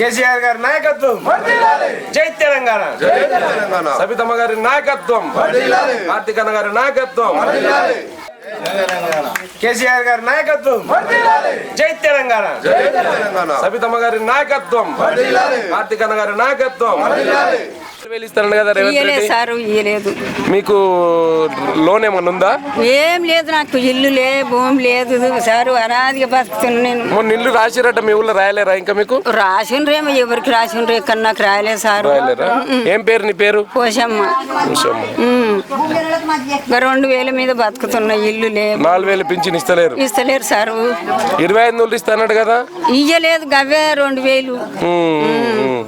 కేసీఆర్ గారి నాయకత్వం. జై తెలంగాణ. సబితమ్మ గారి నాయకత్వం. కార్తీకన్న గారి నాయకత్వం. కేసీఆర్ గారి నాయకత్వం. జై తెలంగాణ. సబితమ్మ గారి నాయకత్వం. కార్తీకన్న గారి నాయకత్వం. వేలు కదా రేవంత్ ఇయ్యలేదు రెడ్డి. సారు ఇయ్యలేదు. మీకు లోన్ ఏమన్నా ఉందా? ఏం లేదు నాకు ఇల్లు లే భూమి లేదు. సారు అనాదిగా బతుకుతున్నా నేను. మొన్న ఇల్లు రాసిరట మీ ఊళ్ళో రాయలేరా ఇంకా మీకు? రాసిండ్రేమో ఎవరికి రాసిండ్రు? ఇక్కడ నాకు రాయలేదు సారు. రాయలేరా? ఏం పేరు నీ పేరు? పోషమ్మ. ఉషమ్మ. ఉమ్. ఇంకా రెండు వేల మీద బతుకుతున్న ఇల్లు లేదు నాలుగు వేలు పింఛన్ ఇస్తలేరు. ఇస్తలేరు సారు. ఇరవై ఐదు నూళ్ళు ఇస్తానట కదా? ఇయ్యలేదు గవ్వే రెండు వేలు. ఉమ్, ఉమ్.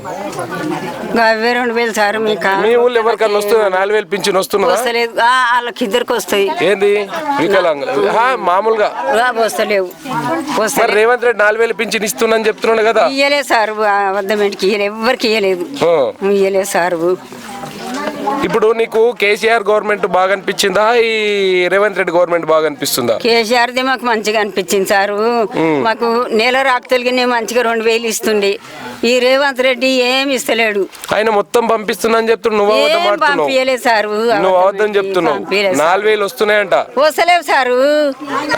గవ్వే రెండు వేలు సారు మీకు మీ ఊళ్ళో ఎవరికన్నా వస్తుందా? నాలుగు వేలు పింఛన్ వస్తున్నదా వస్తలేదు. ఆ, వాళ్ళకి ఇద్దరికి వస్తాయి. ఏంది? వికలాంగులు. హా, మామూలుగా. ఆ, వస్తలేవు. మరి వస్తలేవు రేవంత్ రెడ్డి నాలుగు వేలు పింఛన్ ఇస్తున్నాను చెప్తున్నాడు కదా. ఇయ్యలేదు సారు. అబద్ధమేంటికి ఇయ్యలేదు ఎవ్వరికి ఇయ్యలేదు. ఆ. ఇయ్యలేదు సారు. ఇప్పుడు నీకు కేసీఆర్ గవర్నమెంట్ బాగా అనిపించిందా ఈ రేవంత్ రెడ్డి గవర్నమెంట్ బాగా అనిపిస్తుందా కేసీఆర్ది మాకు మంచిగా అనిపించింది సారు. మాకు నెల రాక్తలకి మంచిగా రెండు వేలు ఇస్తుండే. ఈ రేవంత్ రెడ్డి ఏం ఇస్తలేడు. ఆయన మొత్తం పంపిస్తున్నా అని చెప్తున్నాడు నువ్వు అబద్ధం ఆడుతున్నావు. పంపించలేదు సారు నువ్వు అబద్ధం చెప్తున్నావు. నాలుగు వేలు వస్తున్నాయంట. వస్తలేవు సారు.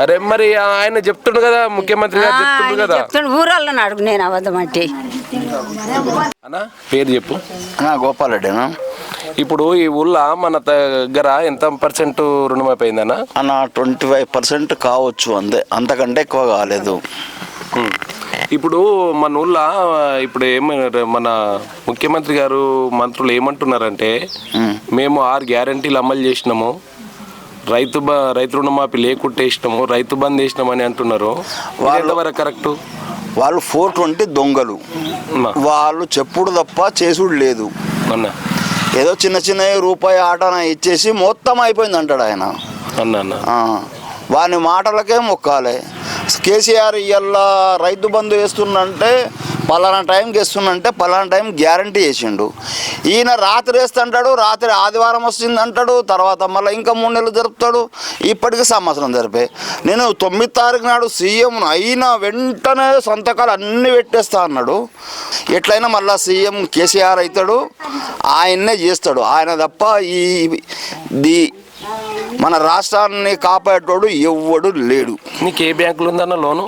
అరే మరి ఆయన చెప్తుండు కదా ముఖ్యమంత్రి గారు చెప్తుండు కదా. చెప్తుండు ఊరల్లో అడుగు నేను అబద్ధం అంటే. అన్నా పేరు చెప్పు. నా గోపాలరెడ్డినా ఇప్పుడు ఈ ఊళ్ళో మన దగ్గర ఎంత పర్సెంట్ రుణమైపోయిందన్నా? అన్న ట్వంటీ ఫైవ్ పర్సెంట్ కావచ్చు అంతే. అంతకంటే ఎక్కువ కాలేదు. ఇప్పుడు మన ఊళ్ళో ఇప్పుడు ఏమైనా మన ముఖ్యమంత్రి గారు మంత్రులు ఏమంటున్నారంటే మేము ఆరు గ్యారంటీలు అమలు చేసినాము. రైతు బ రైతు రుణమాఫీ లేకుట్టేసినాము రైతు బంద్ వేసినామని అంటున్నారు. వాళ్ళు- ఎంతవరకు కరెక్ట్? వాళ్ళు ఫోర్ ట్వంటీ దొంగలు. వాళ్ళు చెప్పుడు తప్ప చేసుడు లేదు. అన్న. ఏదో చిన్న చిన్న రూపాయి ఆటన ఇచ్చేసి మొత్తం అయిపోయింది అంటాడు ఆయన. వాని మాటలకే మొక్కాలి. కేసీఆర్ ఇవాళ రైతు బంధు వేస్తుండంటే పలానా టైంకి వేస్తుండంటే పలానా టైం గ్యారంటీ చేసిండు. ఈయన రాత్రి వేస్తుంటాడు రాత్రి ఆదివారం వస్తుంది అంటాడు తర్వాత మళ్ళీ ఇంకా మూడు నెలలు జరుపుతాడు. ఇప్పటికి సంవత్సరం జరిపే. నేను తొమ్మిది తారీఖు నాడు సీఎం అయిన వెంటనే సంతకాలు అన్నీ పెట్టేస్తా అన్నాడు. ఎట్లయినా మళ్ళీ సీఎం కేసీఆర్ అవుతాడు ఆయన్నే చేస్తాడు. ఆయన తప్ప ఈ ది మన రాష్ట్రాన్ని కాపాడేటోడు ఎవ్వడు లేడు. నీకు ఏ బ్యాంకులు ఉందన్న లోను?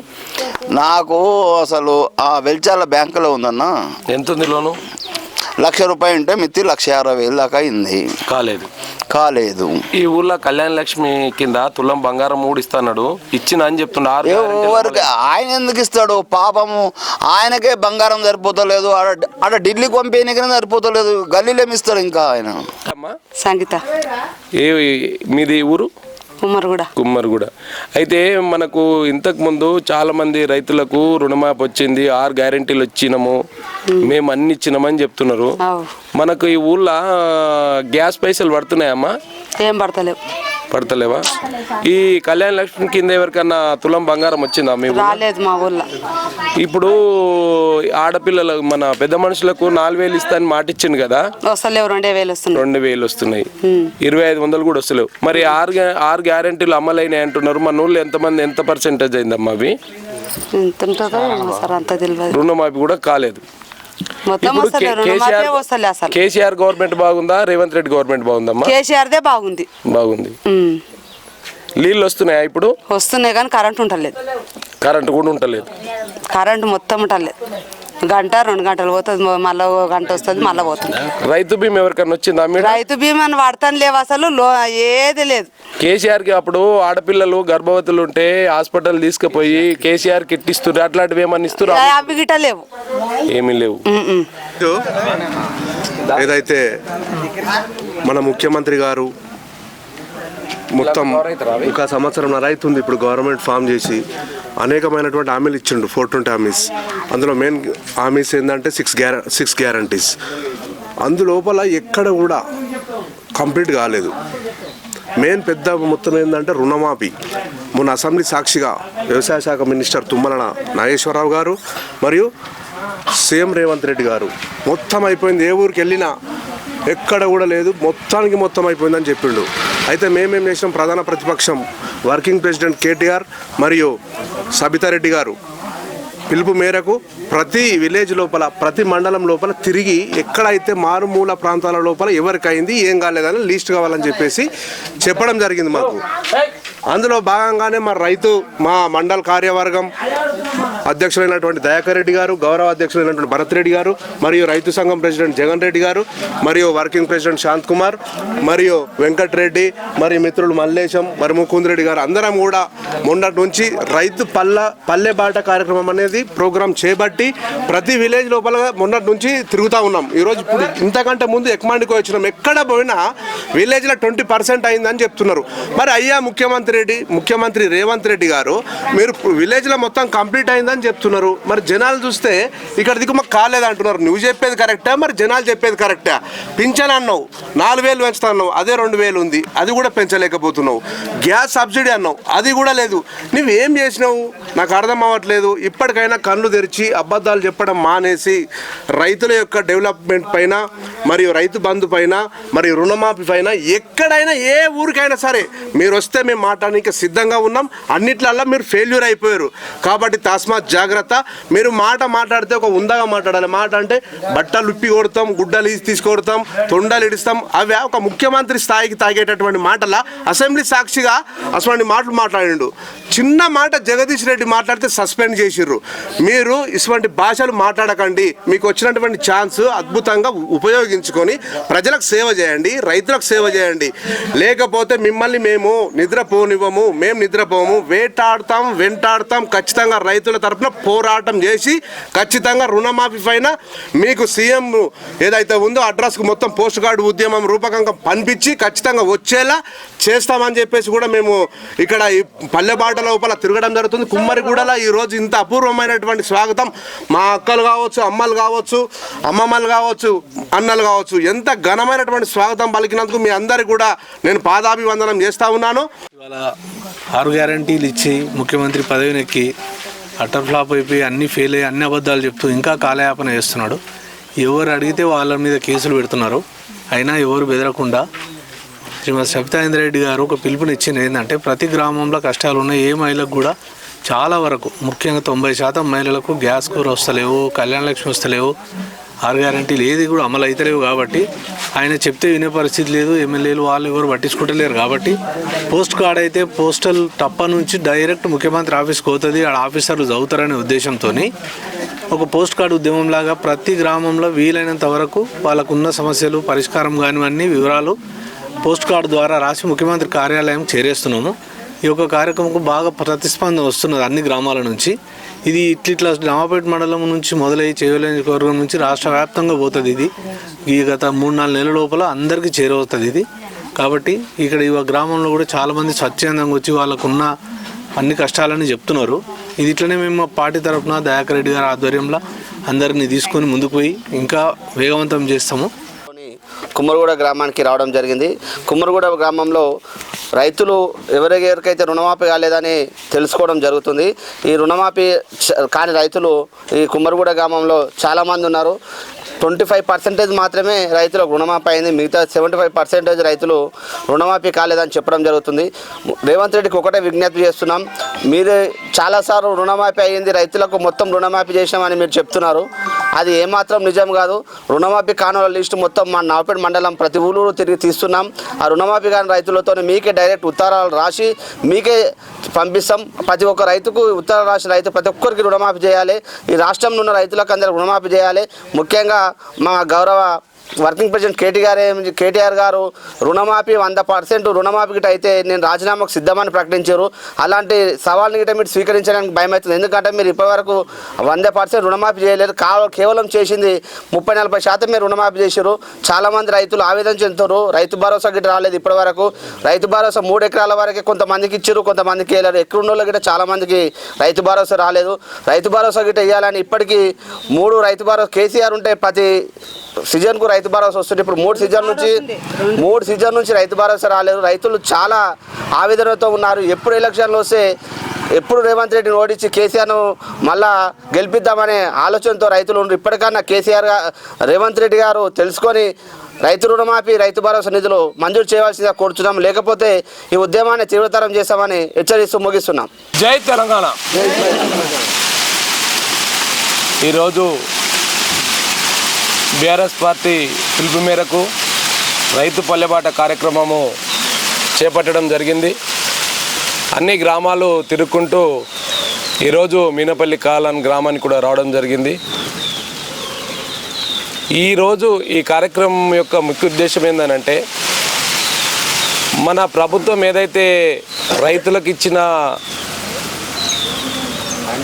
నాకు అసలు ఆ వెల్చాల బ్యాంకులో ఉందన్న. ఎంత ఉంది లోను? లక్ష రూపాయలు ఉంటే మిత్తి లక్ష యాభై వేలు దాకా అయింది. కాలేదు. కాలేదు. ఈ ఊళ్ళో కళ్యాణ లక్ష్మి కింద తులం బంగారం మూడు ఇస్తాడు ఇచ్చిన అని గ్యారెంటీలు ఎవరికి ఆయన ఎందుకు ఇస్తాడు? పాపము ఆయనకే బంగారం సరిపోతలేదు. ఆడ ఆడ ఢిల్లీకి పంపేయనికనే సరిపోతలేదు. గల్లీలేమి ఇస్తాడు ఇంకా ఆయన? అమ్మా. సంగీత. ఏ మీది ఊరు? ఉమ్మరు కూడా కుమ్మరిగూడ. అయితే మనకు ఇంతకు ముందు చాలా మంది రైతులకు రుణమాఫీ వచ్చింది ఆరు గ్యారెంటీలు వచ్చినాము మేము అన్ని ఇచ్చినామని చెప్తున్నారు. మనకు ఈ ఊళ్ళో గ్యాస్ పైసలు పడుతున్నాయమ్మా? ఏం పడతలేవు. పడతలేవా? ఈ కళ్యాణ లక్ష్మి కింద ఎవరికన్నా తులం బంగారం వచ్చిందా మీ? రాలేదు మా ఊళ్ళో ఇప్పుడు ఆడపిల్లల మన పెద్ద మనుషులకు నాలుగు వేలు ఇస్తానని మాట ఇచ్చింది కదా? వస్తలేవు రెండే వేలు వస్తున్నాయి. రెండు వేలు వస్తున్నాయి. ఇరవై ఐదు వందలు కూడా వస్తలేవు. మరి ఆరు ఆరు గ్యారెంటీలు అమలైనాయి అంటున్నారు. మన ఊళ్ళో ఎంతమంది ఎంత పర్సెంటేజ్ అయిందమ్మా అవి? రుణమాఫీ కూడా కాలేదు. కేసీఆర్ గవర్నమెంట్ బాగుందా? రేవంత్ రెడ్డి గవర్నమెంట్ బాగుందమ్మా? కేసీఆర్దే బాగుంది. బాగుంది. నీళ్ళు వస్తున్నాయా ఇప్పుడు? వస్తున్నాయి కానీ కరెంట్ ఉంటలేదు కరెంట్ కూడా ఉంటలేదు కరెంట్ మొత్తం ఉంటలేదు గంట రెండు గంటలు పోతుంది మళ్ళీ గంట వస్తుంది మళ్ళీ పోతుంది. రైతు బీమా ఎవరికన్నా వచ్చిందా మీరు రైతు బీమాని వాడతాను లేవు అసలు ఏది లేదు. కేసీఆర్కి అప్పుడు ఆడపిల్లలు గర్భవతులు ఉంటే హాస్పిటల్ తీసుకుపోయి కేసీఆర్ కిట్ ఇస్తున్నారు అట్లాంటివి ఏమన్నా ఇస్తున్నారు అవి గిట్ట లేవు. ఏమీ లేవు. ఏదైతే మన ముఖ్యమంత్రి గారు మొత్తం ఒక సంవత్సరం రైతుంది ఇప్పుడు గవర్నమెంట్ ఫామ్ చేసి అనేకమైనటువంటి హామీలు ఇచ్చిండు ఫోర్ ట్వంటీ హామీస్. అందులో మెయిన్ హామీస్ ఏంటంటే సిక్స్ గ్యార సిక్స్ గ్యారంటీస్ అందులోపల ఎక్కడ కూడా కంప్లీట్ కాలేదు. మెయిన్ పెద్ద మొత్తం ఏంటంటే రుణమాఫీ. మొన్న అసెంబ్లీ సాక్షిగా వ్యవసాయ శాఖ మినిస్టర్ తుమ్మల నాగేశ్వరరావు గారు మరియు సీఎం రేవంత్ రెడ్డి గారు. మొత్తం అయిపోయింది ఏ ఊరికి వెళ్ళినా ఎక్కడ కూడా లేదు మొత్తానికి మొత్తం అయిపోయిందని చెప్పిండు. అయితే మేమేం చేసినాం? ప్రధాన ప్రతిపక్షం. వర్కింగ్ ప్రెసిడెంట్ కేటీఆర్ మరియు సబితారెడ్డి గారు పిలుపు మేరకు ప్రతి విలేజ్ లోపల ప్రతి మండలం లోపల తిరిగి ఎక్కడైతే మారుమూల ప్రాంతాల లోపల ఎవరికైంది ఏం కాలేదని లిస్ట్ కావాలని చెప్పేసి చెప్పడం జరిగింది మాకు. అందులో భాగంగానే మా రైతు మా మండల కార్యవర్గం అధ్యక్షులైనటువంటి దయాకర్ రెడ్డి గారు గౌరవ అధ్యక్షులైనటువంటి భరత్ రెడ్డి గారు మరియు రైతు సంఘం ప్రెసిడెంట్ జగన్ రెడ్డి గారు మరియు వర్కింగ్ ప్రెసిడెంట్ శాంత్ కుమార్ మరియు వెంకట్రెడ్డి మరి మరియు మిత్రులు మల్లేశం మరి ముకుంద్ రెడ్డి గారు. అందరం కూడా మొన్నటి నుంచి రైతు పల్ల పల్లె బాట కార్యక్రమం అనేది ప్రోగ్రాం చేపట్టి ప్రతి విలేజ్ లోపల మొన్నటి నుంచి తిరుగుతూ ఉన్నాం. ఈరోజు ఇప్పుడు ఇంతకంటే ముందు ఎక్మాండ్కి వచ్చినాం. ఎక్కడ పోయినా విలేజ్లో ట్వంటీ పర్సెంట్ అయిందని చెప్తున్నారు. మరి అయ్యా ముఖ్యమంత్రి రెడ్డి ముఖ్యమంత్రి రేవంత్ రెడ్డి గారు మీరు విలేజ్లో మొత్తం కంప్లీట్ అయిందని చెప్తున్నారు. మరి జనాలు చూస్తే ఇక్కడ దిక్కు మాకు కాలేదు అంటున్నారు నువ్వు చెప్పేది కరెక్టా? మరి జనాలు చెప్పేది కరెక్టా? పింఛన్ అన్నావు. నాలుగు వేలు పెంచుతా అన్నావు అదే రెండు వేలు ఉంది. అది కూడా పెంచలేకపోతున్నావు. గ్యాస్ సబ్సిడీ అన్నావు. అది కూడా లేదు. నువ్వేం చేసినావు? నాకు అర్థం అవ్వట్లేదు. ఇప్పటికైనా కళ్ళు తెరిచి అబద్ధాలు చెప్పడం మానేసి రైతుల యొక్క డెవలప్మెంట్ పైన మరియు రైతు బంధు పైన మరియు రుణమాఫీ పైన ఎక్కడైనా ఏ ఊరికైనా సరే మీరు వస్తే మేము మాట్లాడడానికి సిద్ధంగా ఉన్నాం. అన్నిట్లల్లో మీరు ఫెయిల్యూర్ అయిపోయారు. కాబట్టి తస్మాత్ జాగ్రత్త. మీరు మాట మాట్లాడితే ఒక ఉందగా మాట్లాడాలి. మాట అంటే బట్టలు ఉప్పి కొడతాం గుడ్డలు తీసుకొడతాం తొండలు ఇడుస్తాం. అవి ఒక ముఖ్యమంత్రి స్థాయికి తాగేటటువంటి మాటల అసెంబ్లీ సాక్షిగా అటువంటి మాటలు మాట్లాడిండు. చిన్న మాట జగదీష్ రెడ్డి మాట్లాడితే సస్పెండ్ చేసిర్రు. మీరు ఇటువంటి భాషలు మాట్లాడకండి. మీకు వచ్చినటువంటి ఛాన్స్ అద్భుతంగా ఉపయోగించుకొని ప్రజలకు సేవ చేయండి రైతులకు సేవ చేయండి. లేకపోతే మిమ్మల్ని మేము నిద్రపోనివ్వము మేము నిద్రపోము వేటాడతాం వెంటాడతాం ఖచ్చితంగా రైతుల తరఫున పోరాటం చేసి ఖచ్చితంగా రుణమాఫీ పైన మీకు సీఎం ఏదైతే ఉందో అడ్రస్కు మొత్తం పోస్ట్ కార్డు ఉద్యమం రూపకంగా పంపించి ఖచ్చితంగా వచ్చేలా చేస్తామని చెప్పేసి కూడా మేము ఇక్కడ ఈ పల్లెబాట లోపల తిరగడం జరుగుతుంది. కుమ్మరిగూడలో ఈ రోజు ఇంత అపూర్వమైనటువంటి స్వాగతం. మా అక్కలు కావచ్చు అమ్మలు కావచ్చు అమ్మమ్మలు కావచ్చు అన్నలు కావచ్చు ఎంత ఘనమైనటువంటి స్వాగతం పలికినందుకు మీ అందరికి కూడా నేను పాదాభివందనం చేస్తా ఉన్నాను. ఇవాళ ఆరు గ్యారంటీలు ఇచ్చి ముఖ్యమంత్రి పదవిని ఎక్కి అటర్ ఫ్లాప్ అయిపోయి అన్ని ఫెయిల్ అయ్యి అన్ని అబద్ధాలు చెప్తూ ఇంకా కాలయాపన చేస్తున్నాడు. ఎవరు అడిగితే వాళ్ళ మీద కేసులు పెడుతున్నారు. అయినా ఎవరు బెదరకుండా శ్రీమతి సబితాయింద్ర రెడ్డి గారు ఒక పిలుపునిచ్చింది ఏంటంటే ప్రతి గ్రామంలో కష్టాలు ఉన్నాయి. ఏ మహిళకు కూడా చాలా వరకు ముఖ్యంగా తొంభై శాతం మహిళలకు గ్యాస్ కూర వస్తలేవు కళ్యాణ లక్ష్మి వస్తలేవు ఆరు గ్యారంటీలు ఏది కూడా అమలు అవుతలేవు కాబట్టి ఆయన చెప్తే వినే పరిస్థితి లేదు. ఎమ్మెల్యేలు వాళ్ళు ఎవరు పట్టించుకుంటలేరు కాబట్టి పోస్ట్ కార్డ్ అయితే పోస్టల్ టప్ప నుంచి డైరెక్ట్ ముఖ్యమంత్రి ఆఫీస్కి పోతుంది ఆడ ఆఫీసర్లు చదువుతారనే ఉద్దేశంతో ఒక పోస్ట్ కార్డు ఉద్యమం లాగా ప్రతి గ్రామంలో వీలైనంత వరకు వాళ్ళకున్న సమస్యలు పరిష్కారం కానివన్నీ వివరాలు పోస్ట్ కార్డు ద్వారా రాసి ముఖ్యమంత్రి కార్యాలయం చేరేస్తున్నాము. ఈ యొక్క కార్యక్రమంకు బాగా ప్రతిస్పందన వస్తున్నది అన్ని గ్రామాల నుంచి. ఇది ఇట్లిట్లా రామపేట మండలం నుంచి మొదలై చేయలేని నియోజకవర్గం నుంచి రాష్ట్ర వ్యాప్తంగా పోతుంది ఇది. ఈ గత మూడు నాలుగు నెలల లోపల అందరికీ చేరవుతుంది ఇది. కాబట్టి ఇక్కడ ఈ గ్రామంలో కూడా చాలామంది స్వచ్ఛందంగా వచ్చి వాళ్ళకున్న అన్ని కష్టాలని చెప్తున్నారు. ఇది ఇట్లనే మేము పార్టీ తరఫున దయాకర్ రెడ్డి గారి ఆధ్వర్యంలో అందరినీ తీసుకొని ముందుకు పోయి ఇంకా వేగవంతం చేస్తాము. కుమ్మరిగూడ గ్రామానికి రావడం జరిగింది. కుమ్మరిగూడ గ్రామంలో రైతులు ఎవరెవరికైతే రుణమాఫీ కాలేదని తెలుసుకోవడం జరుగుతుంది. ఈ రుణమాఫీ కాని రైతులు ఈ కుమ్మరిగూడ గ్రామంలో చాలామంది ఉన్నారు. ట్వంటీ ఫైవ్ పర్సెంటేజ్ మాత్రమే రైతులకు రుణమాఫీ అయింది. మిగతా సెవెంటీ ఫైవ్ పర్సెంటేజ్ రైతులు రుణమాఫీ కాలేదని చెప్పడం జరుగుతుంది. రేవంత్ రెడ్డికి ఒకటే విజ్ఞప్తి చేస్తున్నాం. మీరే చాలాసార్లు రుణమాఫీ అయ్యింది రైతులకు మొత్తం రుణమాఫీ చేసినామని మీరు చెప్తున్నారు. అది ఏమాత్రం నిజం కాదు. రుణమాఫీ కానుల లిస్టు మొత్తం మా నావపేట మండలం ప్రతి ఊరు తిరిగి తీస్తున్నాం. ఆ రుణమాఫీ కాని రైతులతో మీకే డైరెక్ట్ ఉత్తరాలు రాసి మీకే పంపిస్తాం. ప్రతి ఒక్క రైతుకు ఉత్తర రాష్ట్ర రైతు ప్రతి ఒక్కరికి రుణమాఫీ చేయాలి. ఈ రాష్ట్రంలో ఉన్న రైతులకు అందరికి రుణమాఫీ చేయాలి. ముఖ్యంగా మా గౌరవ వర్కింగ్ ప్రెసిడెంట్ కేటీఆర్ కేటీఆర్ గారు రుణమాఫీ వంద పర్సెంట్ రుణమాఫీ గిట్ట అయితే నేను రాజీనామాకు సిద్ధమని ప్రకటించారు. అలాంటి సవాల్ని గిట్ట మీరు స్వీకరించడానికి భయం అవుతుంది ఎందుకంటే మీరు ఇప్పటివరకు వంద పర్సెంట్ రుణమాఫీ చేయలేదు. కేవలం చేసింది ముప్పై నలభై శాతం మీరు రుణమాఫీ చేశారు. చాలామంది రైతులు ఆవేదన చెందుతారు రైతు భరోసా గిట్ట రాలేదు ఇప్పటివరకు. రైతు భరోసా మూడు ఎకరాల వరకే కొంతమందికి ఇచ్చారు కొంతమందికి వేయలేరు ఎక్కడ ఉన్న గిట్ట చాలామందికి రైతు భరోసా రాలేదు. రైతు భరోసా గిట్ట ఇవ్వాలని ఇప్పటికీ మూడు రైతు భరోసా కేసీఆర్ ఉంటే ప్రతి సీజన్కు రైతు భరోసా వస్తుంది. ఇప్పుడు మూడు సీజన్ నుంచి మూడు సీజన్ నుంచి రైతు భరోసా రాలేదు. రైతులు చాలా ఆవేదనతో ఉన్నారు. ఎప్పుడు ఎలక్షన్లు వస్తే ఎప్పుడు రేవంత్ రెడ్డిని ఓడించి కేసీఆర్ను మళ్ళా గెలిపిద్దామనే ఆలోచనతో రైతులు ఉన్నారు ఇప్పటికన్నా కేసీఆర్ రేవంత్ రెడ్డి గారు తెలుసుకొని రైతు రుణమాఫీ రైతు భరోసా నిధులు మంజూరు చేయవలసిందిగా కోరుతున్నాం లేకపోతే ఈ ఉద్యమాన్ని తీవ్రతరం చేస్తామని హెచ్చరిస్తూ ముగిస్తున్నాం. జై తెలంగాణ. ఈరోజు బీఆర్ఎస్ పార్టీ పిలుపు మేరకు రైతు పల్లెబాట కార్యక్రమము చేపట్టడం జరిగింది. అన్ని గ్రామాలు తిరుక్కుంటూ ఈరోజు మీనపల్లి కాలన్ గ్రామానికి కూడా రావడం జరిగింది. ఈరోజు ఈ కార్యక్రమం యొక్క ముఖ్య ఉద్దేశం ఏంటంటే మన ప్రభుత్వం ఏదైతే రైతులకు ఇచ్చిన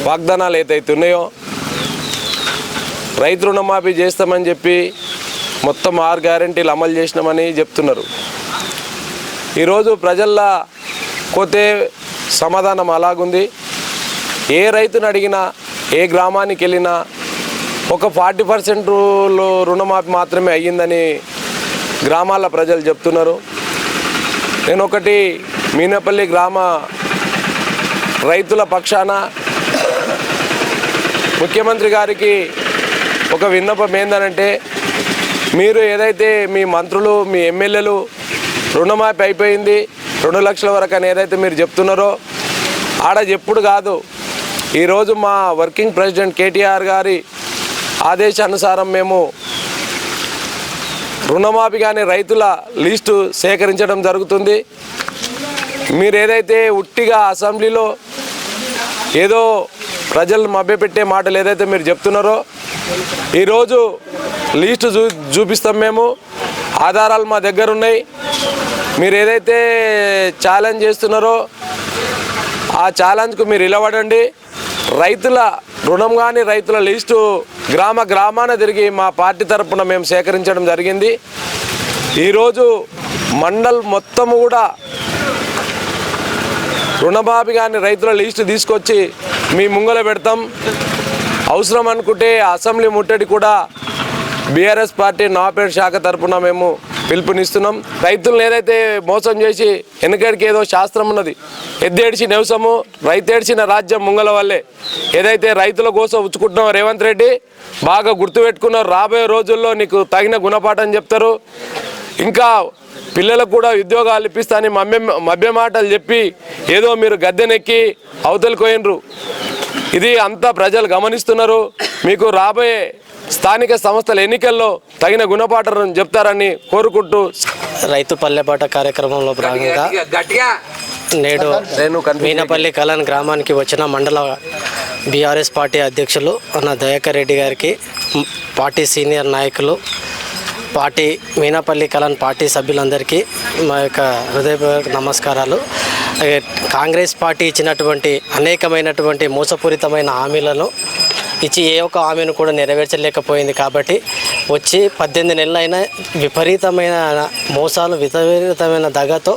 వాగ్దానాలు ఏదైతే ఉన్నాయో రైతు రుణమాఫీ చేస్తామని చెప్పి మొత్తం ఆరు గ్యారంటీలు అమలు చేసినామని చెప్తున్నారు. ఈరోజు ప్రజల్లా పోతే సమాధానం అలాగుంది. ఏ రైతును అడిగినా ఏ గ్రామానికి వెళ్ళినా ఒక ఫార్టీ పర్సెంట్ రుణమాఫీ మాత్రమే అయ్యిందని గ్రామాల ప్రజలు చెప్తున్నారు. నేను ఒకటి మీనపల్లి గ్రామ రైతుల పక్షాన ముఖ్యమంత్రి గారికి ఒక విన్నపం ఏందనంటే మీరు ఏదైతే మీ మంత్రులు మీ ఎమ్మెల్యేలు రుణమాఫీ అయిపోయింది రెండు లక్షల వరకు అని ఏదైతే మీరు చెప్తున్నారో ఆడ ఎప్పుడు కాదు. ఈరోజు మా వర్కింగ్ ప్రెసిడెంట్ కేటీఆర్ గారి ఆదేశానుసారం మేము రుణమాఫీ కానీ రైతుల లిస్టు సేకరించడం జరుగుతుంది. మీరు ఏదైతే ఉట్టిగా అసెంబ్లీలో ఏదో ప్రజలను మభ్యపెట్టే మాటలు ఏదైతే మీరు చెప్తున్నారో ఈరోజు లిస్టు చూ చూపిస్తాం మేము. ఆధారాలు మా దగ్గర ఉన్నాయి. మీరు ఏదైతే ఛాలెంజ్ చేస్తున్నారో ఆ ఛాలెంజ్కు మీరు నిలబడండి. రైతుల రుణం కానీ రైతుల లిస్టు గ్రామ గ్రామాన తిరిగి మా పార్టీ తరపున మేము సేకరించడం జరిగింది. ఈరోజు మండల్ మొత్తం కూడా రుణమాఫీ కానీ రైతుల లిస్టు తీసుకొచ్చి మీ ముంగల పెడతాం. అవసరం అనుకుంటే అసెంబ్లీ ముట్టడి కూడా బీఆర్ఎస్ పార్టీ నాపేట శాఖ తరఫున మేము పిలుపునిస్తున్నాం. రైతులను ఏదైతే మోసం చేసి వెనకడికి ఏదో శాస్త్రం ఉన్నది ఎద్దేడిచి నివసము రైతేడిచిన రాజ్యం ముంగల వల్లే. ఏదైతే రైతుల కోసం ఉచ్చుకుంటున్నావు రేవంత్ రెడ్డి బాగా గుర్తుపెట్టుకున్నావు రాబోయే రోజుల్లో నీకు తగిన గుణపాఠం చెప్తారు. ఇంకా పిల్లలకు కూడా ఉద్యోగాలు ఇప్పిస్తానని మభ్య మభ్య మాటలు చెప్పి ఏదో మీరు గద్దెనెక్కి అవతలికి పోయినరు. ఇది అంతా ప్రజలు గమనిస్తున్నారు. మీకు రాబోయే స్థానిక సంస్థల ఎన్నికల్లో తగిన గుణపాఠం చెప్తారని కోరుకుంటూ రైతు పల్లెబాట కార్యక్రమంలో భాగంగా నేడు మీనపల్లి కలాన్ గ్రామానికి వచ్చిన మండల బీఆర్ఎస్ పార్టీ అధ్యక్షులు అన్న దయాకర్ రెడ్డి గారికి పార్టీ సీనియర్ నాయకులు పార్టీ మీనాపల్లి కలన్ పార్టీ సభ్యులందరికీ మా యొక్క హృదయపూర్వక నమస్కారాలు. కాంగ్రెస్ పార్టీ ఇచ్చినటువంటి అనేకమైనటువంటి మోసపూరితమైన హామీలను ఇచ్చి ఏ ఒక్క హామీను కూడా నెరవేర్చలేకపోయింది కాబట్టి వచ్చి పద్దెనిమిది నెలలైనా విపరీతమైన మోసాలు విపరీతమైన దగతో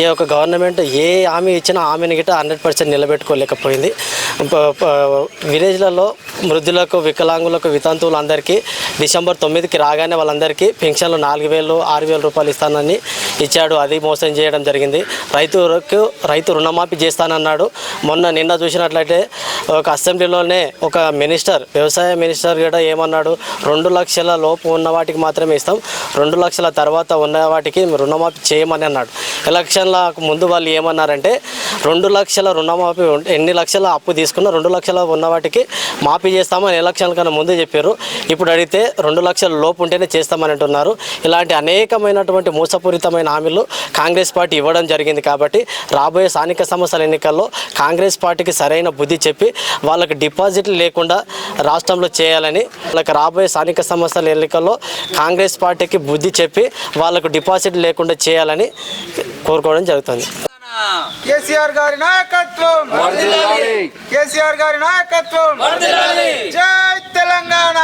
ఈ యొక్క గవర్నమెంట్ ఏ హామీ ఇచ్చినా హామీని గిట్ట హండ్రెడ్ పర్సెంట్ నిలబెట్టుకోలేకపోయింది. విలేజ్లలో వృద్ధులకు వికలాంగులకు వితంతువులు అందరికీ డిసెంబర్ తొమ్మిదికి రాగానే వాళ్ళందరికీ పెన్షన్లు నాలుగు వేలు ఆరు వేల రూపాయలు ఇస్తానని ఇచ్చాడు. అది మోసం చేయడం జరిగింది. రైతులకు రైతు రుణమాఫీ చేస్తానన్నాడు. మొన్న నిన్న చూసినట్లయితే ఒక అసెంబ్లీలోనే ఒక మినిస్టర్ వ్యవసాయ మినిస్టర్ కూడా ఏమన్నాడు? రెండు లక్షల లోపు ఉన్న వాటికి మాత్రమే ఇస్తాం. రెండు లక్షల తర్వాత ఉన్న వాటికి రుణమాఫీ చేయమని అన్నాడు. ఎలక్షన్ల ముందు వాళ్ళు ఏమన్నారంటే రెండు లక్షల రుణమాఫీ ఉంటే ఎన్ని లక్షల అప్పు తీసుకున్నా రెండు లక్షల ఉన్న వాటికి మాఫీ చేస్తామని ఎలక్షన్ల కన్నా ముందే చెప్పారు. ఇప్పుడు అడిగితే రెండు లక్షల లోపు ఉంటేనే చేస్తామని అంటున్నారు. ఇలాంటి అనేకమైనటువంటి మోసపూరితమైన హామీలు కాంగ్రెస్ పార్టీ ఇవ్వడం జరిగింది కాబట్టి రాబోయే స్థానిక సంస్థల ఎన్నికల్లో కాంగ్రెస్ పార్టీకి సరైన బుద్ధి చెప్పి వాళ్ళకి డిపాజిట్లు లేకుండా రాష్ట్రంలో చేయాలని వాళ్ళకి రాబోయే స్థానిక సంస్థల ఎన్నికల్లో కాంగ్రెస్ పార్టీకి బుద్ధి చెప్పి వాళ్ళకు డిపాజిట్ లేకుండా చేయాలని కోరుకోవడం జరుగుతుంది. కేసీఆర్ గారి నాయకత్వం. కేసీఆర్ గారి నాయకత్వం. జై తెలంగాణ.